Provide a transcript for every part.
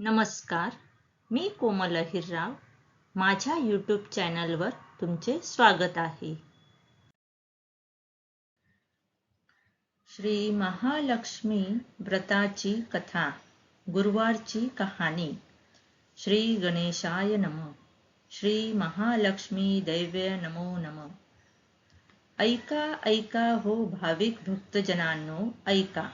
नमस्कार मी कोमल अहिरराव. माझ्या यूट्यूब चॅनलवर तुमचे स्वागत आहे. श्री महालक्ष्मी व्रताची कथा गुरुवारची कहाणी. श्री गणेशाय नम. श्री महालक्ष्मी दैव्य नमो नम. ऐका ऐका हो भाविक भक्तजनांनो ऐका.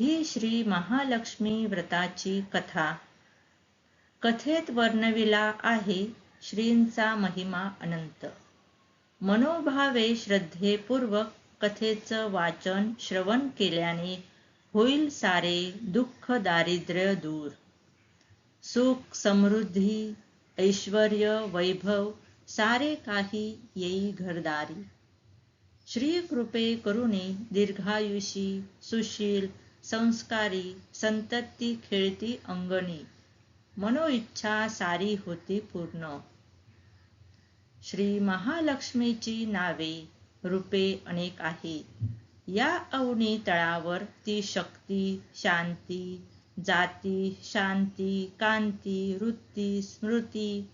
ही श्री महालक्ष्मी व्रताची कथा. कथेत वर्णविला आहे श्रींचा महिमा अनंत. मनोभावे श्रद्धेपूर्वक कथेचं वाचन श्रवण केल्याने होईल सारे दुःख दारिद्र्य दूर. सुख समृद्धी ऐश्वर वैभव सारे काही येई घरदारी. श्री कृपे करुणे दीर्घायुषी सुशील संस्कारी संतती खेळती अंगणी. मनोइच्छा सारी होती पूर्ण. श्री महालक्ष्मीची नावे रूपे अनेक आहे. या अवनी तळावर ती शक्ती शांती जाती शांती कांती वृत्ती स्मृती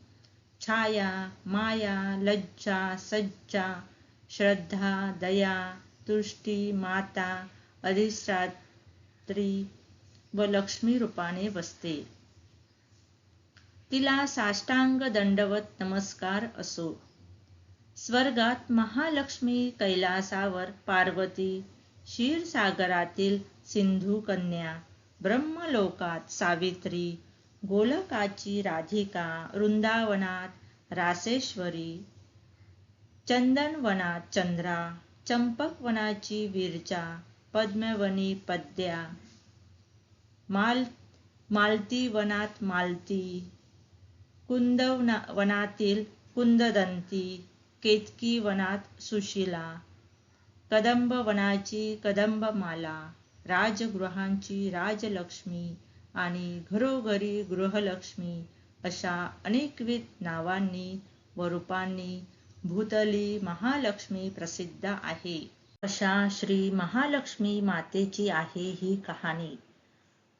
छाया माया लज्जा सज्जा श्रद्धा दया तुष्टी माता रात्री व लक्ष्मी रूपाने बसते तिला साष्टांग दंडवत नमस्कार असो. स्वर्गात महालक्ष्मी कैलासावर पार्वती क्षीरसागरातील सिंधू कन्या ब्रह्मलोकात सावित्री गोलकाची राधिका वृंदावनात रासेश्वरी चंदनवनात चंद्रा चंपकवनाची विरजा पद्मवनी पद्या. माल मालती वनात मालती. कुंदवना वनातील कुंददंती. केतकी वनात सुशिला. कदंब वनाची कदंबमाला. राजगृहांची राजलक्ष्मी आणि घरोघरी गृहलक्ष्मी अशा अनेकविध नावांनी व रूपांनी भूतली महालक्ष्मी प्रसिद्ध आहे. अशा श्री महालक्ष्मी मातेची आहे ही कहाणी.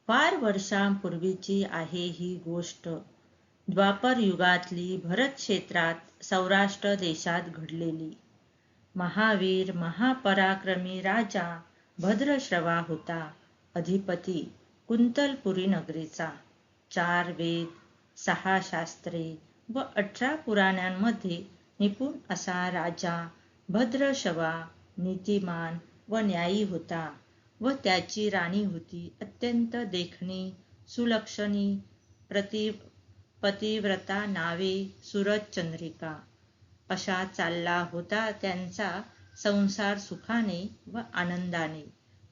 फार वर्षांपूर्वीची आहे ही गोष्ट. द्वापर युगातली भरत क्षेत्रात सौराष्ट्र देशात घडलेली. महावीर महापराक्रमी राजा भद्रश्रवा होता अधिपती कुंतलपुरी नगरीचा. चार वेद सहा शास्त्रे व अठरा पुराणांमध्ये निपुण असा राजा भद्रशवा नीतिमान व न्यायी होता व त्याची राणी होती. अत्यंत देखणी सुलक्षणी प्रति पतिव्रता नावे सुरत चंद्रिका. अशा चालला होता त्यांचा संसार सुखाने व आनंदाने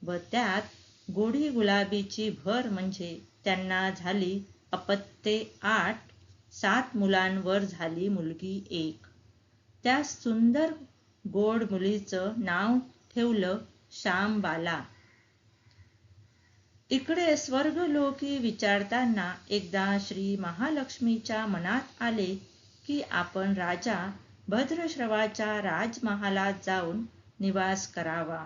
व त्यात गोडी गुलाबीची भर म्हणजे त्यांना झाली अपत्ये आठ सात मुलांवर झाली मुलगी एक. त्या सुंदर गोड मुलीचं नाव ठेवलं श्यामबाला. इकडे स्वर्गलोकी विचारताना एकदा श्री महालक्ष्मीच्या मनात आले की आपण राजा भद्रश्रवाच्या राजमहालात जाऊन निवास करावा.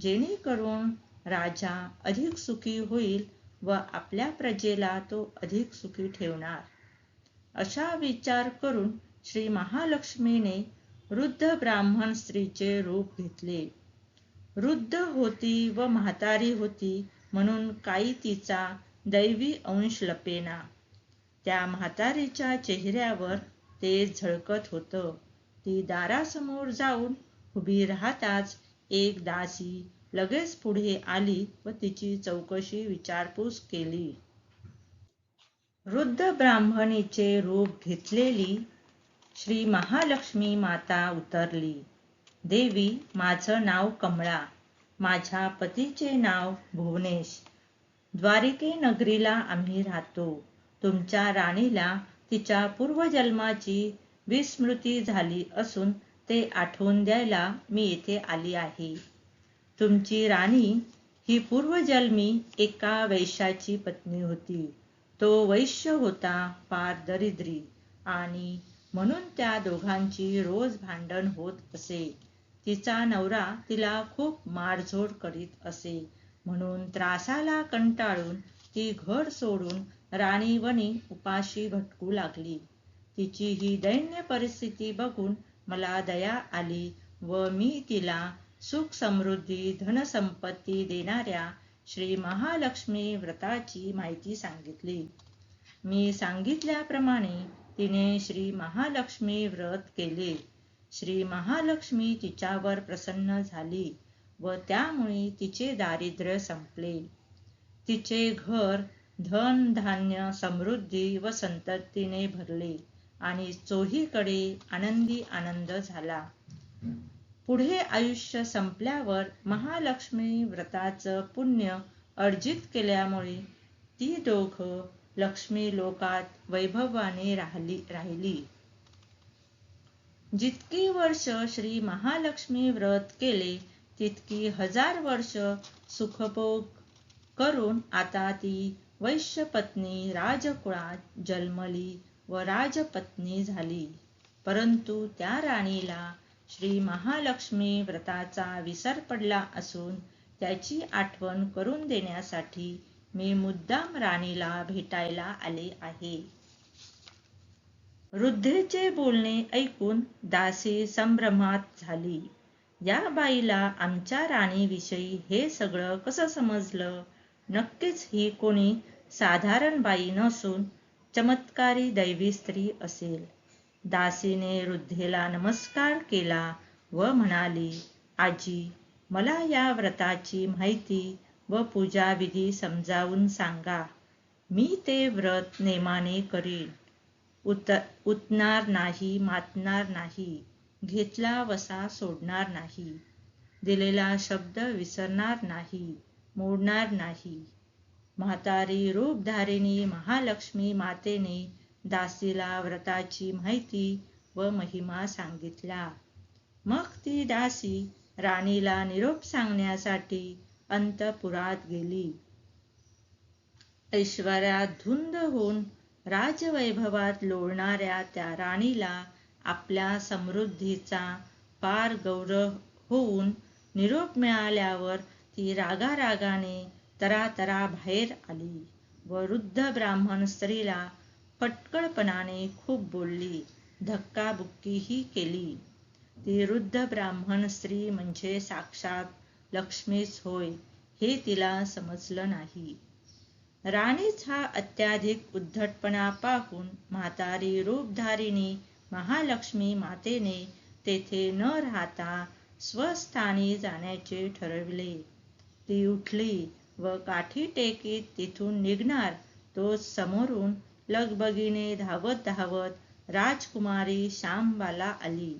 जेणेकरून राजा अधिक सुखी होईल व आपल्या प्रजेला तो अधिक सुखी ठेवणार. अशा विचार करून श्री महालक्ष्मीने वृद्ध ब्राह्मण स्त्रीचे रूप घेतले. वृद्ध होती व म्हातारी होती म्हणून काही तिचा दैवी अंश लपेना. त्या म्हातारीच्या चेहऱ्यावर ते झळकत होतं. ती दारासमोर जाऊन उभी राहताच एक दासी लगेच पुढे आली व तिची चौकशी विचारपूस केली. वृद्ध ब्राह्मणीचे रूप घेतलेली श्री महालक्ष्मी माता उतरली. देवी माझं नाव कमळा. माझ्या पतीचे नाव भुवनेश. द्वारिके नगरीला आम्ही राहतो. तुमच्या राणीला तिच्या पूर्वजन्माची विस्मृती झाली असून ते आठवून द्यायला मी येथे आली आहे. तुमची राणी ही पूर्वजन्मी एका वैश्याची पत्नी होती. तो वैश्य होता फार दरिद्री आणि म्हणून त्या दोघांची रोज भांडण होत असे. तिचा नवरा तिला खूप मारझोड करीत असे. म्हणून त्रासाला कंटाळून ती घर सोडून राणीवणी उपाशी भटकू लागली. तिची ही दैन्य परिस्थिती बघून मला दया आली व मी तिला सुख समृद्धी धनसंपत्ती देणाऱ्या श्री महालक्ष्मी व्रताची माहिती सांगितली. मी सांगितल्याप्रमाणे तिने श्री महालक्ष्मी व्रत केले. श्री महालक्ष्मी तिच्यावर प्रसन्न झाली व त्यामुळे तिचे दारिद्र्य संपले. तिचे घर धन धान्य समृद्धी व संततीने भरले आणि चोहीकडे आनंदी आनंद झाला. पुढे आयुष्य संपल्यावर महालक्ष्मी व्रताचं पुण्य अर्जित केल्यामुळे ती दोघं लक्ष्मी लोकात वैभवाने राहिली राहिली. जितकी वर्ष श्री महालक्ष्मी व्रत केले तितकी हजार वर्ष सुखभोग करून आता ती वैश्यपत्नी राजकुळात जन्मली व राजपत्नी झाली. परंतु त्या राणीला श्री महालक्ष्मी व्रताचा विसर पडला असून त्याची आठवण करून देण्यासाठी मी मुद्दाम राणीला भेटायला आले आहे. वृद्धेचे बोलणे ऐकून दासी संभ्रमात झाली. या बाईला आमच्या राणीविषयी हे सगळं कसं समजलं? नक्कीच ही कोणी साधारण बाई नसून चमत्कारी दैवी स्त्री असेल. दासीने वृद्धेला नमस्कार केला व म्हणाली आजी मला या व्रताची माहिती व पूजाविधी समजावून सांगा. मी ते व्रत नेमाने करीन. उत उतणार नाही मातणार नाही घेतला वसा सोडणार नाही दिलेला शब्द विसरणार नाही मोडणार नाही. म्हातारी रूपधारिणी महालक्ष्मी मातेने दासीला व्रताची माहिती व महिमा सांगितला. मग ती दासी राणीला निरोप सांगण्यासाठी अंतपुरात गेली. ऐश्वर्यात धुंद होऊन राजवैभवात लोळणाऱ्या त्या राणीला आपल्या समृद्धीचा पार गौरव होऊन निरोप मिळाल्यावर ती रागारागाने तरातरा बाहेर आली व वृद्ध ब्राह्मण स्त्रीला पटकळपणाने खूप बोलली धक्काबुक्कीही केली. ती वृद्ध ब्राह्मण स्त्री म्हणजे साक्षात लक्ष्मीच होय हे तिला समजलं नाही. राणीच हा अत्याधिक उद्धटपणा पाहून म्हातारी रूपधारिणी महालक्ष्मी मातेने तेथे न राहता स्वस्थानी जाण्याचे ठरविले. ती उठली व काठी टेकीत तिथून निघणार तो समोरून लगबगीने धावत धावत राजकुमारी श्यामबाला आली.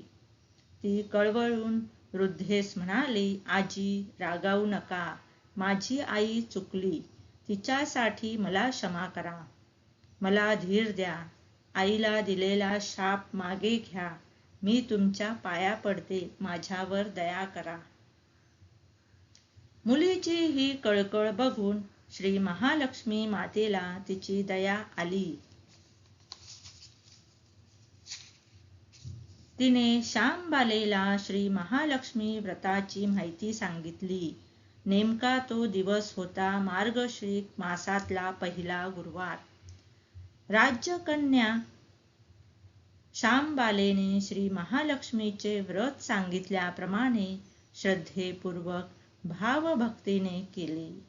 ती कळवळून वृद्धेस म्हणाली आजी रागावू नका. माझी आई चुकली. तिच्यासाठी मला क्षमा करा. मला धीर द्या. आईला दिलेला शाप मागे घ्या. मी तुमच्या पाया पडते. माझ्यावर दया करा. मुलीची ही कळकळ बघून श्री महालक्ष्मी मातेला तिची दया आली. तिने श्यामबालेला श्री महालक्ष्मी व्रताची माहिती सांगितली. नेमका तो दिवस होता मार्गश्री मासातला पहिला गुरुवार. राज्यकन्या श्यामबालेने श्री महालक्ष्मीचे व्रत सांगितल्याप्रमाणे श्रद्धेपूर्वक भावभक्तीने केले.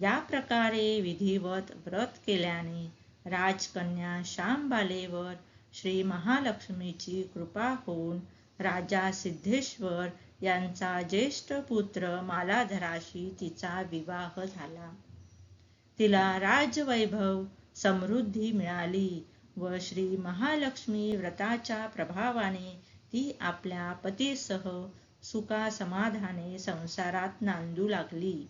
या प्रकारे विधिवत व्रत केल्याने राजकन्या श्यामबालेवर श्री महालक्ष्मीची कृपा होऊन राजा सिद्धेश्वर यांचा ज्येष्ठ पुत्र मालाधराशी तिचा विवाह झाला. तिला राजवैभव समृद्धी मिळाली व श्री महालक्ष्मी व्रताच्या प्रभावाने ती आपल्या पतीसह सुखासमाधाने संसारात नांदू लागली.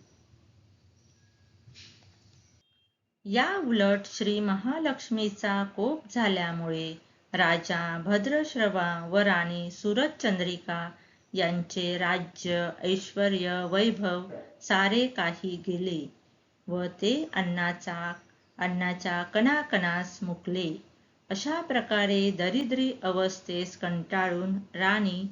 या उलट श्री महालक्ष्मीचा कोप झाल्यामुळे राजा भद्रश्रवा व राणी सुरतचंद्रिका यांचे राज्य ऐश्वर वैभव सारे काही गेले व ते अन्नाचा अन्नाच्या कणाकणास मुकले. अशा प्रकारे दरिद्री अवस्थेस कंटाळून राणी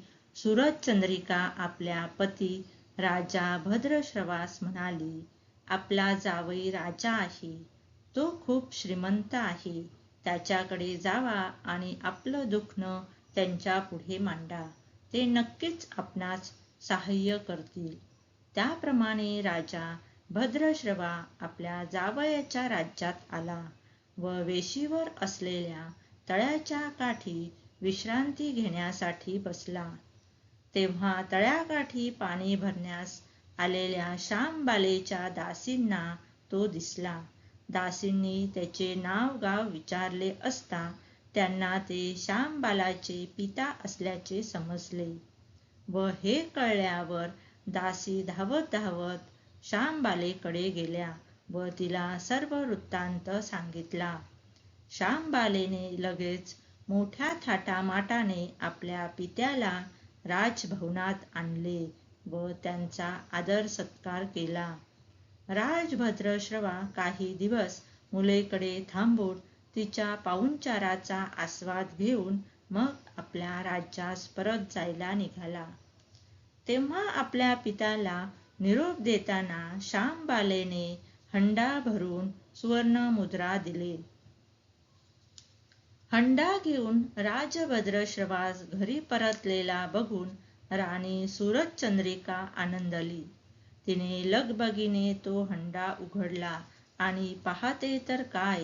चंद्रिका आपल्या पती राजा भद्रश्रवास म्हणाली आपला जावई राजा आहे. तो खूप श्रीमंत आहे. त्याच्याकडे जावा आणि आपलं दुखणं त्यांच्या पुढे मांडा. ते नक्कीच आपणास सहाय्य करतील. त्याप्रमाणे राजा भद्रश्रवा आपल्या जावयाच्या राज्यात आला व वेशीवर असलेल्या तळ्याच्या काठी विश्रांती घेण्यासाठी बसला. तेव्हा तळ्याकाठी पाणी भरण्यास आलेल्या श्यामबालेच्या दासींना तो दिसला. दासींनी त्याचे नाव गाव विचारले असता त्यांना ते श्यामबालाचे पिता असल्याचे समजले. व हे कळल्यावर दासी धावत धावत श्यामबालेकडे गेल्या व तिला सर्व वृत्तांत सांगितला. श्यामबालेने लगेच मोठ्या थाटामाटाने आपल्या पित्याला राजभवनात आणले व त्यांचा आदर सत्कार केला. राजभद्रश्रवा काही दिवस मुलेकडे थांबून तिच्या पाहुणचाराचा आस्वाद घेऊन मग आपल्या राज्यास परत जायला निघाला. तेव्हा आपल्या पित्याला निरोप देताना श्यामबालेने हंडा भरून सुवर्ण मुद्रा दिले. हंडा घेऊन राजभद्रश्रवास घरी परतलेला बघून राणी सूरजचंद्रिका आनंदली. तिने लगबगीने तो हंडा उघडला आणि पाहते तर काय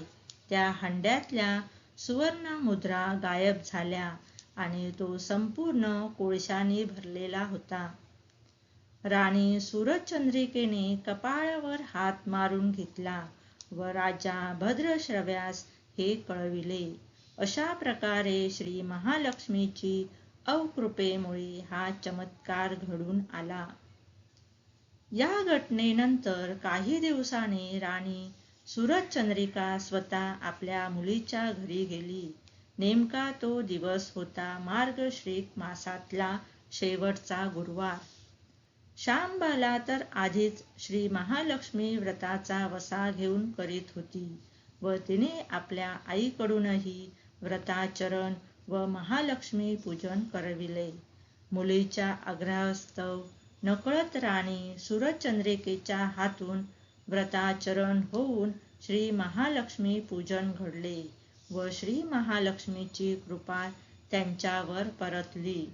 त्या हंड्यातल्या सुवर्ण मुद्रा गायब झाल्या आणि तो संपूर्ण कोळशाने भरलेला होता. राणी सुरतचंद्रिकेने कपाळावर हात मारून घेतला व राजा भद्रश्रव्यास हे कळविले. अशा प्रकारे श्री महालक्ष्मीची अवकृपेमुळे हा चमत्कार घडून आला. या घटनेनंतर काही दिवसांनी राणी सुरतचंद्रिका स्वतः आपल्या मुलीच्या घरी गेली. नेमका तो दिवस होता मार्गश्रीक मासातला शेवटचा गुरुवार. श्यामबाला तर आधीच श्री महालक्ष्मी व्रताचा वसा घेऊन करीत होती व तिने आपल्या आईकडूनही व्रताचरण व महालक्ष्मी पूजन करविले. मुलीच्या आग्रहस्तव नकळत राणी सूरजचंद्रिकेच्या हातून व्रताचरण होऊन श्री महालक्ष्मी पूजन घडले व श्री महालक्ष्मीची कृपा त्यांच्यावर परतली.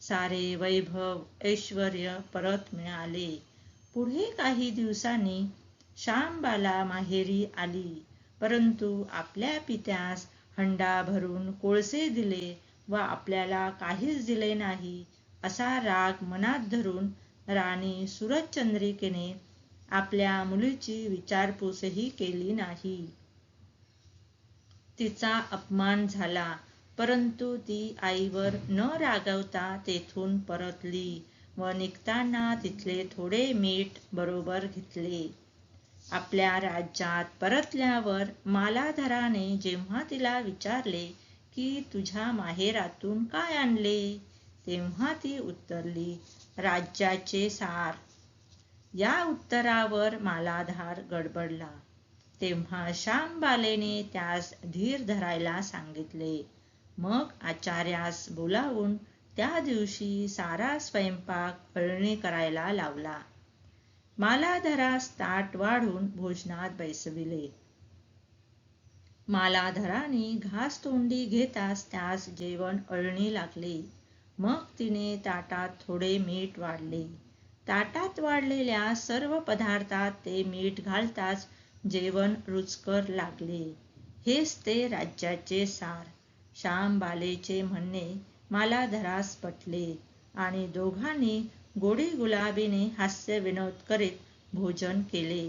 सारे वैभव ऐश्वर परत मिळाले. पुढे काही दिवसांनी श्यामबाला माहेरी आली. परंतु आपल्या पित्यास हंडा भरून कोळसे दिले व आपल्याला काहीच दिले नाही असा राग मनात धरून राणी सुरतचंद्रिकेने आपल्या मुलीची विचारपूसही केली नाही. तिचा अपमान झाला परंतु ती आईवर न रागवता तेथून परतली व निघताना तिथले थोडे मीठ बरोबर घेतले. आपल्या राज्यात परतल्यावर मालाधराने जेव्हा तिला विचारले की तुझ्या माहेरातून काय आणले? तेव्हा ती उत्तरली राज्याचे सार. या उत्तरावर मालाधार गडबडला. तेव्हा श्यामबालेने त्यास धीर धरायला सांगितले. मग आचार्यास बोलावून त्या दिवशी सारा स्वयंपाक अळणी करायला लावला. मालाधरास ताट वाढून भोजनात बैसविले. मालाधराने घास तोंडी घेताच त्यास जेवण अळणी लागले. मग तिने ताटात थोडे मीठ वाढले. ताटात वाढलेल्या सर्व पदार्थात ते मीठ घालताच जेवण रुचकर लागले. हेच ते राज्याचे सार. श्याम बालेचे म्हणणे मालाधरास पटले आणि दोघांनी गोडी गुलाबीने हास्य विनोद करीत भोजन केले.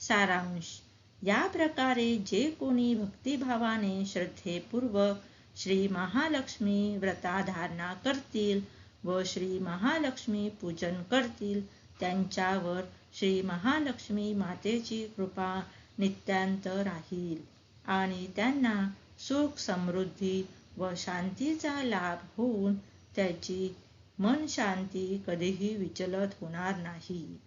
सारांश. या प्रकारे जे कोणी भक्तिभावाने श्रद्धेपूर्वक श्री महालक्ष्मी व्रताधारणा करतील व श्री महालक्ष्मी पूजन करतील. त्यांच्यावर श्री महालक्ष्मी मातेची कृपा नित्यांत राहील. आणि त्यांना सुख समृद्धी व शांतीचा लाभ होऊन त्याची मन शांती कधीही विचलत होणार नाही.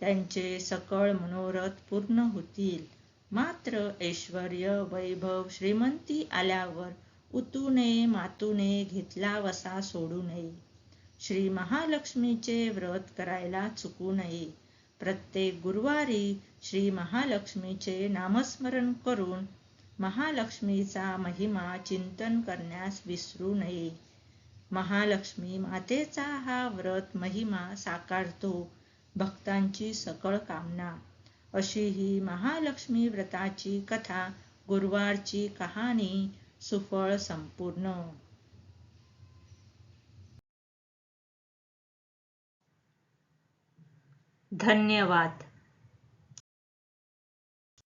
त्यांचे सकळ मनोरथ पूर्ण होतील. मात्र ऐश्वर वैभव श्रीमंती आल्यावर उतूने मातूने घेतला वसा सोडू नये श्री महालक्ष्मीचे व्रत करायला चुकू नये प्रत्येक गुरुवारी श्री महालक्ष्मीचे नामस्मरण करून महालक्ष्मीचा महिमा चिंतन करण्यास विसरू नये महालक्ष्मी मातेचा हा व्रत महिमा साकारतो भक्तांची सकळ कामना. अशी ही महालक्ष्मी व्रताची कथा गुरुवारची कहाणी सुफळ संपूर्ण. धन्यवाद.